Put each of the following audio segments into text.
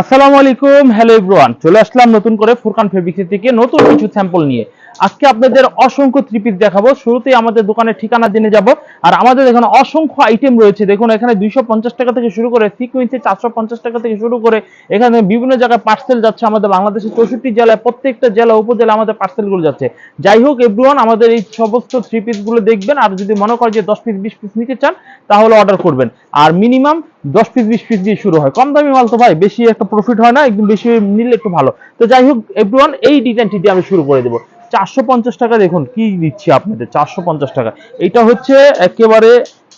আসসালামু আলাইকুম hello everyone চলে আসলাম নতুন করে ফুরকান ফেব্রিক্স থেকে নতুন কিছু স্যাম্পল নিয়ে। আজকে আপনাদের অসংখ্য থ্রি পিস দেখাবো। শুরুতেই আমাদের দোকানের ঠিকানা জেনে যাব। আর আমাদের এখানে অসংখ্য আইটেম রয়েছে। দেখুন, এখানে দুইশো পঞ্চাশ টাকা থেকে শুরু করে সিকুয়েন্সে চারশো পঞ্চাশ টাকা থেকে শুরু করে এখানে বিভিন্ন জায়গায় পার্সেল যাচ্ছে আমাদের বাংলাদেশের চৌষট্টি জেলায়, প্রত্যেকটা জেলা, উপজেলা আমাদের পার্সেলগুলো যাচ্ছে। যাই হোক এভরিওয়ান আমাদের এই সমস্ত থ্রি পিসগুলো দেখবেন। আর যদি মনে করেন যে দশ পিস বিশ পিস নিতে চান, তাহলে অর্ডার করবেন। আর মিনিমাম দশ পিস বিশ পিস দিয়ে শুরু হয়। কম দামি মাল তো ভাই, বেশি একটা প্রফিট হয় না, একদম বেশি নিলে একটু ভালো। তো যাই হোক এভরিওয়ান এই ডিজাইনটি দিয়ে আমি শুরু করে দেবো। চারশো পঞ্চাশ টাকা দেখুন, কি দিচ্ছি আপনাদের? চারশো পঞ্চাশ টাকা। এটা হচ্ছে একেবারে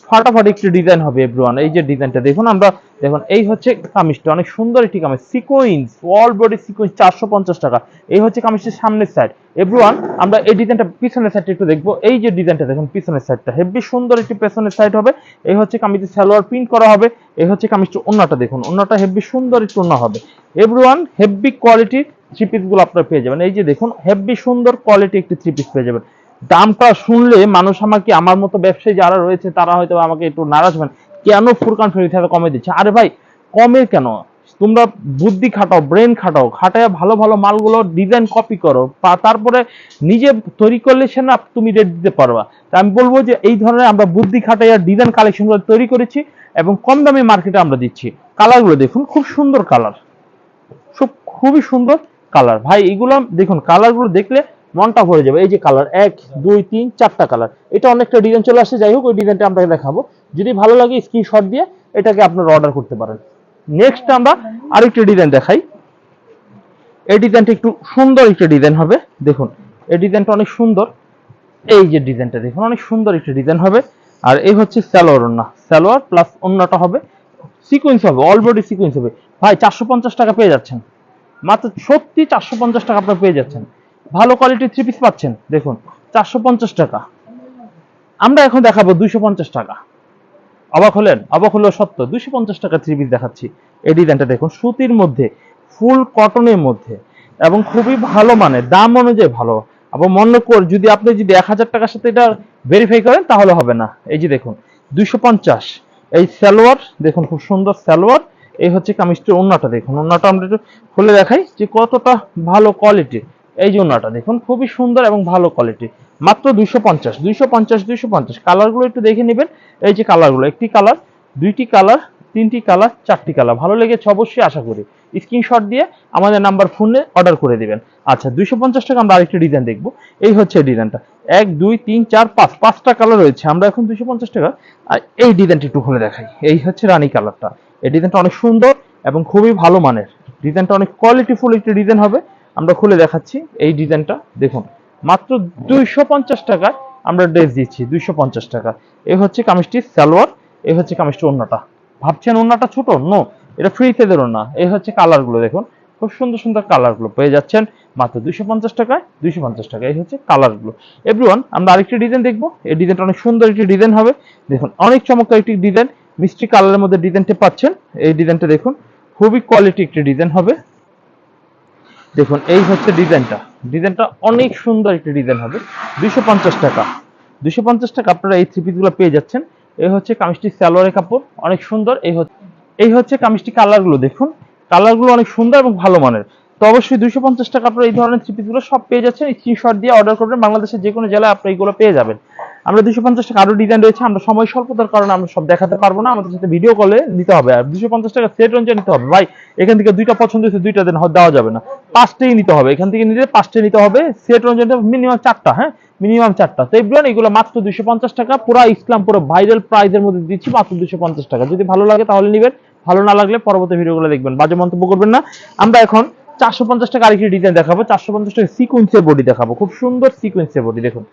ফাটাফাটি একটি ডিজাইন হবে এভরিওয়ান এই যে ডিজাইনটা দেখুন আমরা, দেখুন, এই হচ্ছে কামিজটা, অনেক সুন্দর একটি kameez. Sequence all body sequence চারশো পঞ্চাশ টাকা। এই হচ্ছে কামিজটির সামনের সাইড এভরিওয়ান আমরা এই ডিজাইনটা পিছনের সাইডটা একটু দেখব। এই যে ডিজাইনটা দেখুন, পিছনের সাইডটা হেভি সুন্দর একটি পেছনের সাইড হবে। এই হচ্ছে কামিজের সালোয়ার প্রিন্ট করা হবে। এই হচ্ছে কামিজটা অন্যটা দেখুন। অন্যটা হেভি সুন্দর একটু অন্য হবে। এভরিওয়ান হেভি কোয়ালিটির থ্রি পিসগুলো আপনারা পেয়ে যাবেন। এই যে দেখুন হেভি সুন্দর কোয়ালিটি একটি থ্রি পিস পেয়ে যাবেন। দামটা শুনলে মানুষ আমাকে, আমার মতো ব্যবসায়ী যারা রয়েছে, তারা হয়তো আমাকে একটু নারাজ হবেন। কেন ফুরকান ফেরিতে কমে দিচ্ছে? আরে ভাই, কমে কেন? তোমরা বুদ্ধি খাটাও ব্রেন খাটাও, খাটায় ভালো ভালো মালগুলো ডিজাইন কপি করো। তারপরে নিজে তৈরি করলে সে না তুমি রেট দিতে পারবা। তা আমি বলব যে এই ধরনের আমরা বুদ্ধি খাটাইয়া ডিজাইন কালেকশনগুলো তৈরি করেছি এবং কম দামে মার্কেটে আমরা দিচ্ছি। কালারগুলো দেখুন, খুব সুন্দর কালার খুব, খুবই সুন্দর। কালার। ভাই, এগুলো, দেখুন, কালারগুলো দেখলে মনটা ভরে যাবে। এই যে কালার, এক, দুই, তিন, চারটা কালার। এটা অনেকটা ডিজাইন চলে আসছে। যাই হোক, ওই ডিজাইনটা আমরা দেখাবো। যদি ভালো লাগে স্ক্রিনশট দিয়ে এটাকে আপনারা অর্ডার করতে পারেন। নেক্সট আমরা আরেকটা ডিজাইন দেখাই। এই ডিজাইনটা একটু সুন্দর একটা ডিজাইন হবে। দেখুন, এই ডিজাইনটা অনেক সুন্দর। এই যে ডিজাইনটা, দেখুন, অনেক সুন্দর একটা ডিজাইন হবে। আর এই হচ্ছে সালোয়ার ওন্না সালোয়ার প্লাস অন্যটা হবে। সিকোয়েন্স হবে অলরেডি সিকোয়েন্স হবে। ভাই, চারশো পঞ্চাশ টাকা পেয়ে যাচ্ছেন। মাত্র সত্যি চারশো পঞ্চাশ টাকা আপনার পেয়ে যাচ্ছেন। ভালো কোয়ালিটির থ্রি পিস পাচ্ছেন, দেখুন, চারশো পঞ্চাশ টাকা। আমরা এখন দেখাবো দুইশো পঞ্চাশ টাকা। অবাক হলেন? অবাক হলেও সত্য, দুইশো পঞ্চাশ টাকা থ্রি পিস দেখাচ্ছি। এই ডিজাইনটা দেখুন, সুতির মধ্যে, ফুল কটনের মধ্যে, এবং খুবই ভালো মানে দাম অনুযায়ী ভালো। আবার মনে কর যদি আপনি যদি এক হাজার টাকার সাথে এটা ভেরিফাই করেন, তাহলে হবে না। এই যে দেখুন, দুইশো পঞ্চাশ। এই সালোয়ার, দেখুন, খুব সুন্দর সালোয়ার। এই হচ্ছে কামিজটির ওন্নাটা দেখুন। ওন্নাটা আমরা একটু খুলে দেখাই যে কতটা ভালো কোয়ালিটি এই যে ওন্নাটা দেখুন, খুবই সুন্দর এবং ভালো কোয়ালিটি মাত্র দুইশো পঞ্চাশ দুইশো পঞ্চাশ দুইশো পঞ্চাশ। কালারগুলো একটু দেখে নেবেন। এই যে কালারগুলো একটি কালার দুইটি কালার তিনটি কালার চারটি কালার ভালো লেগেছে অবশ্যই, আশা করি। স্ক্রিনশট দিয়ে আমাদের নাম্বার ফোনে অর্ডার করে দেবেন। আচ্ছা দুইশো পঞ্চাশ টাকা আমরা আরেকটি ডিজাইন দেখব। এই হচ্ছে ডিজাইনটা এক, দুই, তিন, চার, পাঁচ, পাঁচটা কালার রয়েছে। আমরা এখন দুইশো পঞ্চাশ টাকা, আর এই ডিজাইনটি একটু খুলে দেখাই। এই হচ্ছে রানী কালারটা এই ডিজাইনটা অনেক সুন্দর এবং খুবই ভালো মানের। ডিজাইনটা অনেক কোয়ালিটিফুল একটি ডিজাইন হবে। আমরা খুলে দেখাচ্ছি এই ডিজাইনটা। দেখুন, মাত্র দুইশো পঞ্চাশ টাকায় আমরা ড্রেস দিচ্ছি, দুইশো পঞ্চাশ টাকা। এই হচ্ছে কামিজটি সালোয়ার এই হচ্ছে কামিজটি অন্যটা ভাবছেন ওন্নাটা ছোট? নো এটা ফ্রি সেদের ওন্না এই হচ্ছে কালারগুলো দেখুন। খুব সুন্দর সুন্দর কালারগুলো পেয়ে যাচ্ছেন। মাত্র দুইশো পঞ্চাশ টাকায় দুইশো পঞ্চাশ টাকা। এই হচ্ছে কালারগুলো এভরিওয়ান আমরা আরেকটি ডিজাইন দেখব। এই ডিজাইনটা অনেক সুন্দর একটি ডিজাইন হবে। দেখুন, অনেক চমৎকার একটি ডিজাইন। মিষ্টি কালারের মধ্যে ডিজাইনটা পাচ্ছেন। এই ডিজাইনটা দেখুন, খুবই কোয়ালিটি একটি ডিজাইন হবে। দেখুন, এই হচ্ছে ডিজাইনটা। ডিজাইনটা অনেক সুন্দর একটি ডিজাইন হবে। দুইশো পঞ্চাশ টাকা। দুইশো পঞ্চাশ টাকা আপনারা এই থ্রি পিসগুলো পেয়ে যাচ্ছেন। এই হচ্ছে কামিজটি সালোয়ারের কাপড়, অনেক সুন্দর। এই হচ্ছে এই হচ্ছে কামিজটি কালারগুলো দেখুন। কালারগুলো অনেক সুন্দর এবং ভালো মানের। তো অবশ্যই দুইশো পঞ্চাশ টাকা আপনারা এই ধরনের থ্রি পিসগুলো সব পেয়ে যাচ্ছেন। স্ক্রিনশট দিয়ে অর্ডার করবেন। বাংলাদেশের যে কোনো জেলায় আপনি এইগুলো পেয়ে যাবেন। আমরা দুশো পঞ্চাশ টাকা আরও ডিজাইন রয়েছে, আমরা সময় স্বল্পতার কারণে আমরা সব দেখাতে পারব না, আমাদের সাথে ভিডিও কলে নিতে হবে। আর দুশো পঞ্চাশ টাকা সেট অনুযায়ী নিতে হবে। ভাই, এখান থেকে দুইটা পছন্দ হয়েছে, দুইটা দিন দেওয়া যাবে না। পাঁচটাই নিতে হবে। এখান থেকে নিলে পাঁচটাই নিতে হবে। সেট অনুযায়ী মিনিমাম চারটা হ্যাঁ? মিনিমাম চারটা। তো এগুলো এগুলো মাত্র দুশো পঞ্চাশ টাকা। পুরো ইসলাম, পুরো ভাইরাল প্রাইজের মধ্যে দিচ্ছি মাত্র দুশো পঞ্চাশ টাকা। যদি ভালো লাগে তাহলে নিবেন, ভালো না লাগলে পরবর্তী ভিডিওগুলো দেখবেন। বাজে মন্তব্য করবেন না। আমরা এখন চারশো পঞ্চাশ টাকা আরেকটি ডিজাইন দেখাবো। চারশো পঞ্চাশ টাকা সিকুয়েন্সের বডি দেখাবো। খুব সুন্দর সিকুয়েন্সের বডি দেখুন।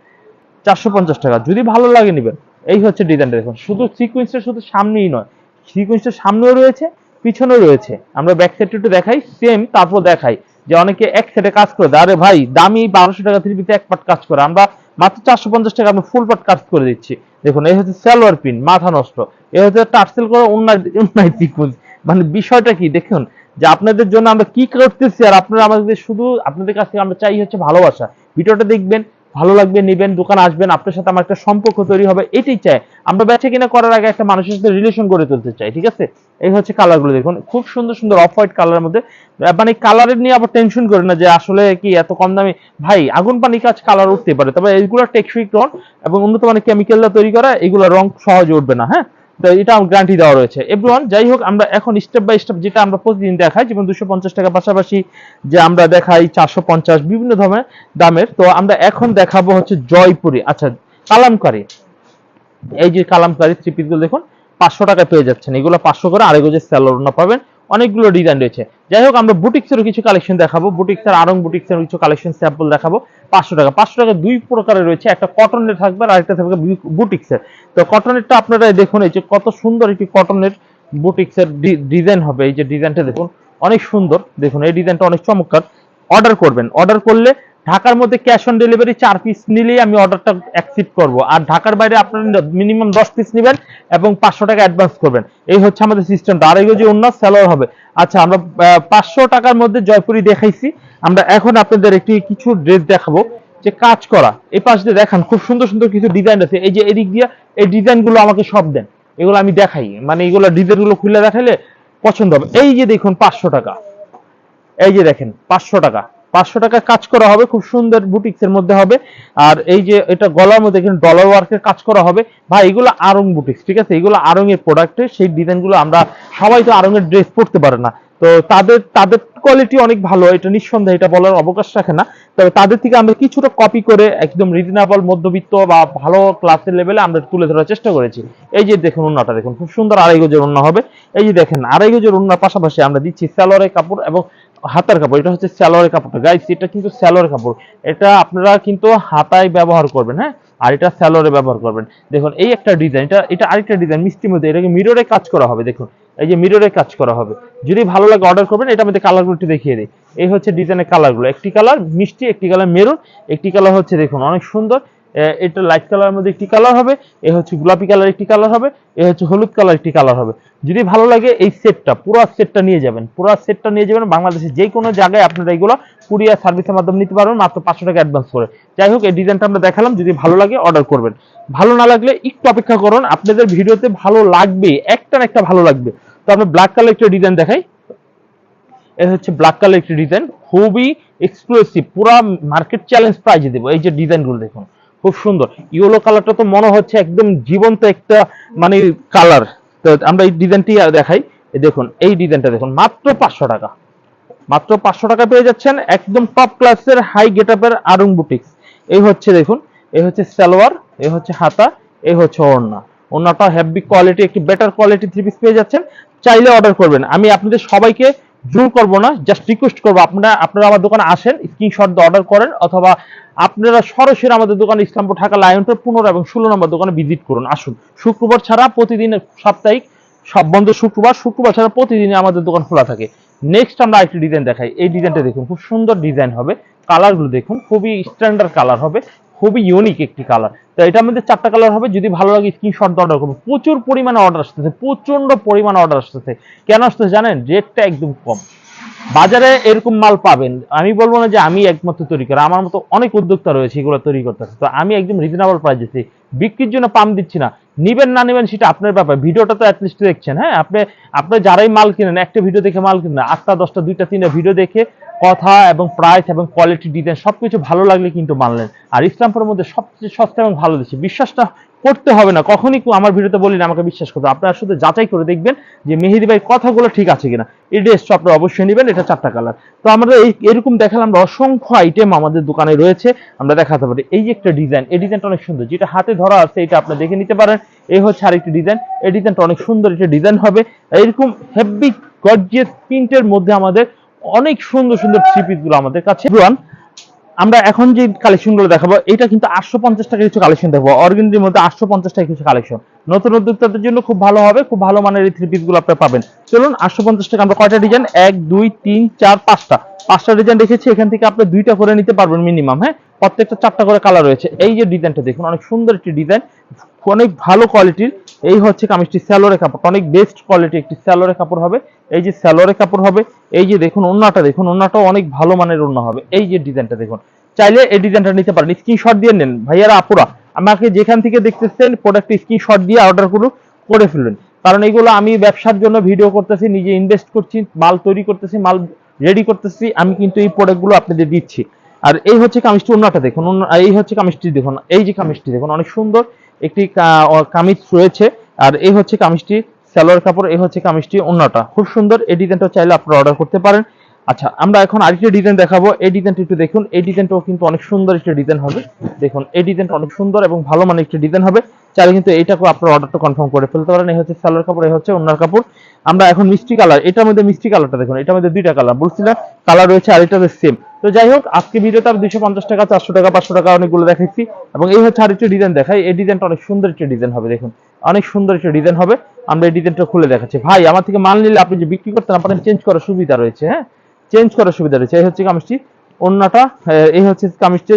চারশো পঞ্চাশ টাকা। যদি ভালো লাগে নেবেন, এই হচ্ছে ডিজাইনটা দেখুন। শুধু সিকুয়েন্সটা শুধু সামনেই নয় সিকুয়েন্সটা সামনেও রয়েছে, পিছনেও রয়েছে। আমরা ব্যাক সাইডটা একটু দেখাই সেম তারপর দেখাই। যে অনেকে এক সাইডে কাজ করে, আরে ভাই, দামি বারোশো টাকা থ্রি পিতে এক পাট কাজ করে। আমরা মাত্র চারশো পঞ্চাশ টাকা আমরা ফুল পাট কাজ করে দিচ্ছি। দেখুন, এই হচ্ছে সালোয়ার পিন মাথা নষ্ট। এই হচ্ছে টার্সেল করে অন্যায় অন্যায় সিকুয়েন্স মানে বিষয়টা কি, দেখুন, যে আপনাদের জন্য আমরা কি করতেছি আর আপনারা আমাদের শুধু, আপনাদের কাছ থেকে আমরা চাই হচ্ছে ভালোবাসা। ভিডিওটা দেখবেন ভালো লাগবে, নেবেন, দোকান আসবেন, আপনার সাথে আমার একটা সম্পর্ক তৈরি হবে, এটাই চাই। আমরা বেচা কিনা করার আগে একটা মানুষের সাথে রিলেশন গড়ে তুলতে চাই, ঠিক আছে? এই হচ্ছে কালারগুলো দেখুন, খুব সুন্দর সুন্দর অফ হোয়াইট কালারের মধ্যে। মানে কালারের নিয়ে আবার টেনশন করে না যে আসলে কি এত কম দামি। ভাই, আগুন পানি কাজ কালার উঠতে পারে, তবে এইগুলো টেকসই রং এবং উন্নত মানের কেমিক্যাল তৈরি করা, এগুলো রং সহজে উঠবে না হ্যাঁ? তো এটা গ্যারান্টি দেওয়া রয়েছে। এভরিওয়ান যাই হোক, আমরা এখন স্টেপ বাই স্টেপ যেটা আমরা প্রতিদিন দেখাই, যেমন দুশো পঞ্চাশ টাকা পাশাপাশি যে আমরা দেখাই চারশো পঞ্চাশ, বিভিন্ন ধরনের দামের। তো আমরা এখন দেখাবো হচ্ছে জয়পুরি। আচ্ছা কালামকারি। এই যে কালামকারী থ্রি পিসগুলো দেখুন, পাঁচশো টাকায় পেয়ে যাচ্ছেন। এগুলো পাঁচশো করে আরেক যে স্যালোনা পাবেন। অনেকগুলো ডিজাইন রয়েছে। যাই হোক আমরা বুটিক্সেরও কিছু কালেকশন দেখাবো। বুটিক্সের আরং বুটিক্সের কিছু কালেকশন স্যাম্পল দেখাবো। পাঁচশো টাকা। পাঁচশো টাকা দুই প্রকারের রয়েছে। একটা কটনের থাকবে আর একটা থাকবে বুটিক্সের। তো কটনেরটা আপনারা দেখুন, এই যে কত সুন্দর একটি কটনের বুটিক্সের ডিজাইন হবে। এই যে ডিজাইনটা দেখুন, অনেক সুন্দর। দেখুন, এই ডিজাইনটা অনেক চমৎকার। অর্ডার করবেন। অর্ডার করলে ঢাকার মধ্যে ক্যাশ অন ডেলিভারি চার পিস নিলেই আমি অর্ডারটা অ্যাকসেপ্ট করব। আর ঢাকার বাইরে আপনারা মিনিমাম দশ পিস নেবেন এবং পাঁচশো টাকা অ্যাডভান্স করবেন। এই হচ্ছে আমাদের সিস্টেমটা আর এগুলো যে অন্য সেলার হবে আচ্ছা আমরা পাঁচশো টাকার মধ্যে জয়পুরি দেখাইছি। আমরা এখন আপনাদের একটি কিছু ড্রেস দেখাবো। যে কাজ করা, এই পাশ দিয়ে দেখান, খুব সুন্দর সুন্দর কিছু ডিজাইন আছে। এই যে এদিক দিয়ে এই ডিজাইনগুলো আমাকে সব দেন। এগুলো আমি দেখাই। মানে এগুলো ডিজাইনগুলো খুলে দেখাইলে পছন্দ হবে। এই যে দেখুন, পাঁচশো টাকা। এই যে দেখেন, পাঁচশো টাকা। পাঁচশো টাকা কাজ করা হবে, খুব সুন্দর বুটিক্স এর মধ্যে হবে। আর এই যে এটা গলার মধ্যে এখানে ডলার ওয়ার্কের কাজ করা হবে। ভাই, এগুলো আরং বুটিক্স ঠিক আছে? এগুলো আরং এর প্রোডাক্টে সেই ডিজাইনগুলো আমরা সবাই তো আরং এর ড্রেস পরতে পারে না। তো তাদের তাদের কোয়ালিটি অনেক ভালো, এটা নিঃসন্দেহে এটা বলার অবকাশ রাখে না। তবে তাদের থেকে আমরা কিছুটা কপি করে একদম রিজনেবল মধ্যবিত্ত বা ভালো ক্লাসের লেভেলে আমরা তুলে ধরার চেষ্টা করেছি। এই যে দেখুন ওন্নাটা দেখুন, খুব সুন্দর আড়াই গজের ওন্না হবে। এই যে দেখেন, আড়াই গজের ওন্নার পাশাপাশি আমরা দিচ্ছি স্যালোয়ারের কাপড় এবং হাতার কাপড়, এটা হচ্ছে স্যালোয়ারের কাপড়টা। গাইস এটা কিন্তু স্যালোয়ারের কাপড়। এটা আপনারা কিন্তু হাতায় ব্যবহার করবেন হ্যাঁ? আর এটা স্যালোয়ারে ব্যবহার করবেন। দেখুন, এই একটা ডিজাইন এটা এটা আরেকটা ডিজাইন মিষ্টির মধ্যে, এটাকে মিররে কাজ করা হবে, দেখুন। এই যে মিররে কাজ করা হবে। যদি ভালো লাগে অর্ডার করবেন এটা মধ্যে কালারগুলো একটু দেখিয়ে দিই। এই হচ্ছে ডিজাইনের কালারগুলো একটি কালার মিষ্টি, একটি কালার মেরুন একটি কালার হচ্ছে, দেখুন, অনেক সুন্দর। এটা লাইট কালারের মধ্যে একটি কালার হবে, এ হচ্ছে গোলাপি কালার একটি কালার হবে, এ হচ্ছে হলুদ কালার একটি কালার হবে। যদি ভালো লাগে এই সেটটা পুরো সেটটা নিয়ে যাবেন, পুরো সেটটা নিয়ে যাবেন, বাংলাদেশের যে কোনো জায়গায় আপনারা এইগুলো কুরিয়ার সার্ভিসের মাধ্যমে নিতে পারবেন, মাত্র পাঁচশো টাকা অ্যাডভান্স করে। যাই হোক, এই ডিজাইনটা আমরা দেখালাম, যদি ভালো লাগে অর্ডার করবেন। ভালো না লাগলে একটু অপেক্ষা করুন, আপনাদের ভিডিওতে ভালো লাগবে, একটা না একটা ভালো লাগবে। তো আমরা ব্ল্যাক কালার একটা ডিজাইন দেখাই। এ হচ্ছে ব্ল্যাক কালার একটি ডিজাইন খুবই এক্সক্লুসিভ পুরো মার্কেট চ্যালেঞ্জ প্রাইজে দেবো। এই যে ডিজাইনগুলো দেখুন। খুব সুন্দর। ইয়েলো কালারটা তো মনে হচ্ছে একদম জীবন্ত একটা মানে কালার তো আমরা এই ডিজাইনটি দেখাই। দেখুন, এই ডিজাইনটা দেখুন, মাত্র পাঁচশো টাকা। মাত্র পাঁচশো টাকা পেয়ে যাচ্ছেন একদম টপ ক্লাসের হাই গেট আপের আরং বুটিক্স এই হচ্ছে দেখুন, এই হচ্ছে সালোয়ার, এই হচ্ছে হাতা, এই হচ্ছে ওড়না। ওড়নাটা হেভি কোয়ালিটি একটি বেটার কোয়ালিটি থ্রি পিস পেয়ে যাচ্ছেন। চাইলে অর্ডার করবেন। আমি আপনাদের সবাইকে জোর করব না জাস্ট রিকোয়েস্ট করব। আপনারা আপনারা আমার দোকানে আসেন স্ক্রিনশট দিয়ে অর্ডার করেন, অথবা আপনারা সরাসরি আমাদের দোকানে ইসলামপুর ঢাকা লায়নপুর পনেরো এবং ষোলো নম্বর দোকানে ভিজিট করুন, আসুন। শুক্রবার ছাড়া প্রতিদিন সাপ্তাহিক, সব বন্ধ শুক্রবার শুক্রবার ছাড়া প্রতিদিনই আমাদের দোকান খোলা থাকে। নেক্সট আমরা আরেকটি ডিজাইন দেখাই। এই ডিজাইনটা দেখুন, খুব সুন্দর ডিজাইন হবে। কালারগুলো দেখুন, খুবই স্ট্যান্ডার্ড কালার হবে। খুবই ইউনিক একটি কালার তো এটার মধ্যে চারটা কালার হবে, যদি ভালো লাগে স্ক্রিনশট অর্ডার করব প্রচুর পরিমাণে অর্ডার আসতেছে প্রচণ্ড পরিমাণে অর্ডার আসতেছে। কেন আসতেছে জানেন? রেটটা একদম কম। বাজারে এরকম মাল পাবেন। আমি বলব না যে আমি একমাত্র তৈরি করি, আমার মতো অনেক উদ্যোক্তা রয়েছে এগুলো তৈরি করতেছে তো আমি একদম রিজনেবল প্রাইস দিচ্ছি। বিক্রির জন্য পাম দিচ্ছি না। নিবেন, না নেবেন সেটা আপনার ব্যাপার। ভিডিওটা তো অ্যাটলিস্ট দেখছেন হ্যাঁ? আপনি আপনি যারাই মাল কিনেন, একটা ভিডিও দেখে মাল কিনেন আটটা, দশটা, দুইটা, তিনটা ভিডিও দেখে কথা এবং প্রাইস এবং কোয়ালিটি ডিজাইন সবকিছু ভালো লাগলে কিন্তু মানলেন। আর ইসলামপুরের মধ্যে সবচেয়ে সস্তা এবং ভালো দিচ্ছে বিশ্বাসটা করতে হবে না। কখনই আমার ভিডিওতে বলি না, আমাকে বিশ্বাস করতে আপনারা শুধু যাচাই করে দেখবেন যে মেহেদি ভাই কথাগুলো ঠিক আছে কিনা। এই ড্রেসটা আপনারা অবশ্যই নেবেন, এটা চারটা কালার তো আমরা এই এরকম দেখালাম আমরা অসংখ্য আইটেম আমাদের দোকানে রয়েছে, আমরা দেখাতে পারি। এই যে একটা ডিজাইন এই ডিজাইনটা অনেক সুন্দর। যেটা হাতে ধরা আছে, এটা আপনারা দেখে নিতে পারেন। এই হচ্ছে আরেকটি ডিজাইন এই ডিজাইনটা অনেক সুন্দর একটা ডিজাইন হবে। এরকম হেভি গর্জিয়াস প্রিন্টের মধ্যে আমাদের অনেক সুন্দর সুন্দর থ্রি পিসগুলো আমাদের কাছে। আমরা এখন যে কালেকশনগুলো দেখাবো এটা কিন্তু আটশো পঞ্চাশ টাকা কিছু কালেকশন দেখব। অর্গেন্ডির মধ্যে আটশো পঞ্চাশ টাকা কিছু কালেকশন নতুন উদ্যোক্তাদের জন্য খুব ভালো হবে, খুব ভালো মানের এই থ্রি পিসগুলো আপনারা পাবেন। চলুন, আটশো পঞ্চাশ টাকা আমরা কয়টা ডিজাইন এক, দুই, তিন, চার, পাঁচটা। পাঁচটা ডিজাইন রেখেছি এখান থেকে আপনি দুইটা করে নিতে পারবেন মিনিমাম হ্যাঁ? প্রত্যেকটা চারটা করে কালার রয়েছে। এই যে ডিজাইনটা দেখুন, অনেক সুন্দর একটি ডিজাইন অনেক ভালো কোয়ালিটির এই হচ্ছে কামিজটি স্যালোরের কাপড়। অনেক বেস্ট কোয়ালিটি একটি স্যালোরের কাপড় হবে। এই যে স্যালোরের কাপড় হবে, এই যে দেখুন ওন্নাটা দেখুন ওন্নাটাও অনেক ভালো মানের ওন্না হবে। এই যে ডিজাইনটা দেখুন। চাইলে এই ডিজাইনটা নিতে পারেন। স্ক্রিনশট দিয়ে নেন। ভাইয়ারা, আপুরা, আমাকে যেখান থেকে দেখতেছেন প্রোডাক্ট স্ক্রিনশট দিয়ে অর্ডারগুলো করে ফেলবেন কারণ এগুলো আমি ব্যবসার জন্য ভিডিও করতেছি, নিজে ইনভেস্ট করছি, মাল তৈরি করতেছি, মাল রেডি করতেছি, আমি কিন্তু এই প্রোডাক্টগুলো আপনাদের দিচ্ছি। আর এই হচ্ছে কামিজটি অন্যটা দেখুন। এই হচ্ছে কামিজটি দেখুন। এই যে কামিজটি দেখুন, অনেক সুন্দর। একটি কামিজ রয়েছে। আর এই হচ্ছে কামিজটি, সালোয়ার কাপড়, এই হচ্ছে কামিজটি অন্যটা। খুব সুন্দর, এই ডিজাইনটা চাইলে আপনারা অর্ডার করতে পারেন। আচ্ছা আমরা এখন আরেকটি ডিজাইন দেখাবো। এই ডিজাইনটা একটু দেখুন। এই ডিজাইনটাও কিন্তু অনেক সুন্দর একটি ডিজাইন হবে। দেখুন, এই ডিজাইনটা অনেক সুন্দর এবং ভালো মানের একটি ডিজাইন হবে। চাইলে কিন্তু এইটাকে আপনার অর্ডারটা কনফার্ম করে ফেলতে পারেন। এই হচ্ছে সালোয়ার কাপড়, এই হচ্ছে অন্যার কাপড়। আমরা এখন মিষ্টি কালার, এটার মধ্যে মিষ্টি কালারটা দেখুন, এটার মধ্যে দুইটা কালার, বলছিলাম কালার রয়েছে আর এটাতে সেম তো যাই হোক, আজকে ভিডিওতে আমি দুইশো পঞ্চাশ টাকা, চারশো টাকা, পাঁচশো টাকা অনেকগুলো দেখাচ্ছি এবং এই হচ্ছে আরেকটা ডিজাইন দেখাই। এই ডিজাইনটা অনেক সুন্দর একটা ডিজাইন হবে, দেখুন। অনেক সুন্দর একটা ডিজাইন হবে। আমরা এই ডিজাইনটা খুলে দেখাচ্ছি। ভাই, আমার থেকে মাল নিলে আপনি যে বিক্রি করতেন আপনার চেঞ্জ করার সুবিধা রয়েছে হ্যাঁ? চেঞ্জ করার সুবিধা রয়েছে। এই হচ্ছে কামিজটি অন্যটা এই হচ্ছে কামিজটি।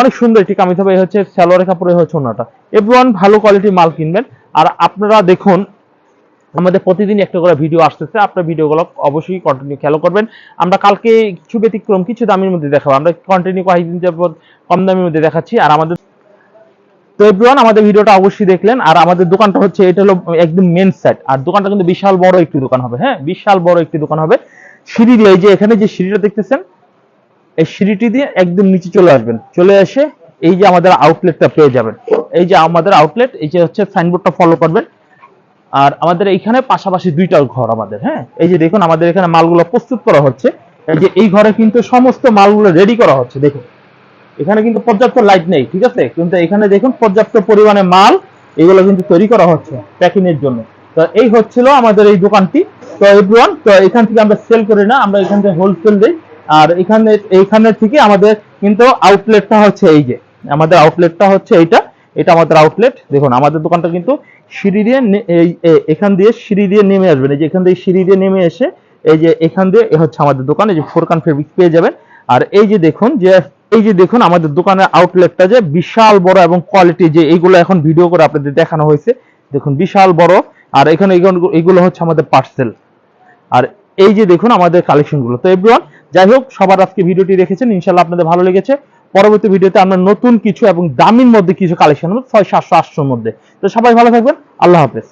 অনেক সুন্দর একটি কামিজ হবে, এই হচ্ছে সালোয়ারের কাপড়, এই হচ্ছে অন্যটা এভরিওয়ান, ভালো কোয়ালিটির মাল কিনবেন। আর আপনারা দেখুন, আমাদের প্রতিদিন একটা করে ভিডিও আসতেছে, আপনার ভিডিওগুলো অবশ্যই কন্টিনিউ খেয়াল করবেন। আমরা কালকে কিছু ব্যতিক্রম, কিছু দামের মধ্যে দেখাবো। আমরা কন্টিনিউ কয়েকদিন যাবত কম দামের মধ্যে দেখাচ্ছি। আর আমাদের তো এভরিওয়ান, আমাদের ভিডিওটা অবশ্যই দেখলেন। আর আমাদের দোকানটা হচ্ছে, এটা হলো একদম মেন সাইড আর দোকানটা কিন্তু বিশাল বড় একটি দোকান হবে হ্যাঁ? বিশাল বড় একটি দোকান হবে। সিঁড়ি দিয়ে, এই যে এখানে যে সিঁড়িটা দেখতেছেন এই সিঁড়িটি দিয়ে একদম নিচে চলে আসবেন। চলে এসে এই যে আমাদের আউটলেটটা পেয়ে যাবেন। এই যে আমাদের আউটলেট এই যে হচ্ছে সাইনবোর্ডটা ফলো করবেন। আর আমাদের এইখানে পাশাপাশি দুইটা ঘর আমাদের হ্যাঁ? এই যে দেখুন, আমাদের এখানে মালগুলো প্রস্তুত করা হচ্ছে। এই যে এই ঘরে কিন্তু সমস্ত মালগুলো রেডি করা হচ্ছে, দেখুন। এখানে কিন্তু পর্যাপ্ত লাইট নেই, ঠিক আছে? কিন্তু এখানে দেখুন, পর্যাপ্ত পরিমাণে মাল এগুলো কিন্তু তৈরি করা হচ্ছে প্যাকিং এর জন্য। তো এই হচ্ছিল আমাদের এই দোকানটি। তো এভরিওয়ান তো এখান থেকে আমরা সেল করি না, আমরা এখান থেকে হোলসেল দিই। আর এখানে, এইখানে থেকে আমাদের কিন্তু আউটলেটটা হচ্ছে এই যে। আমাদের আউটলেটটা হচ্ছে এইটা। এটা আমাদের আউটলেট দেখুন, আমাদের দোকানটা কিন্তু সিঁড়ি দিয়ে এখান দিয়ে সিঁড়ি দিয়ে নেমে আসবেন। এই যে এখান দিয়ে সিঁড়ি দিয়ে নেমে এসে এই যে এখান দিয়ে হচ্ছে আমাদের দোকান। এই যে ফোরকান ফেব্রিক্স পেয়ে যাবেন। আর এই যে দেখুন যে, এই যে দেখুন আমাদের দোকানের আউটলেটটা যে বিশাল বড় এবং কোয়ালিটি যে এইগুলো এখন ভিডিও করে আপনাদের দেখানো হয়েছে। দেখুন, বিশাল বড়। আর এখানে এগুলো- হচ্ছে আমাদের পার্সেল আর এই যে দেখুন আমাদের কালেকশনগুলো। তো এভরিওয়ান যাই হোক, সবার আজকে ভিডিওটি দেখেছেন, ইনশাল্লাহ আপনাদের ভালো লেগেছে। পরবর্তী ভিডিওতে আমরা নতুন কিছু এবং দামির মধ্যে কিছু কালেকশন ছয়, সাতশো, আটশোর মধ্যে। তো সবাই ভালো থাকবেন, আল্লাহ হাফেজ।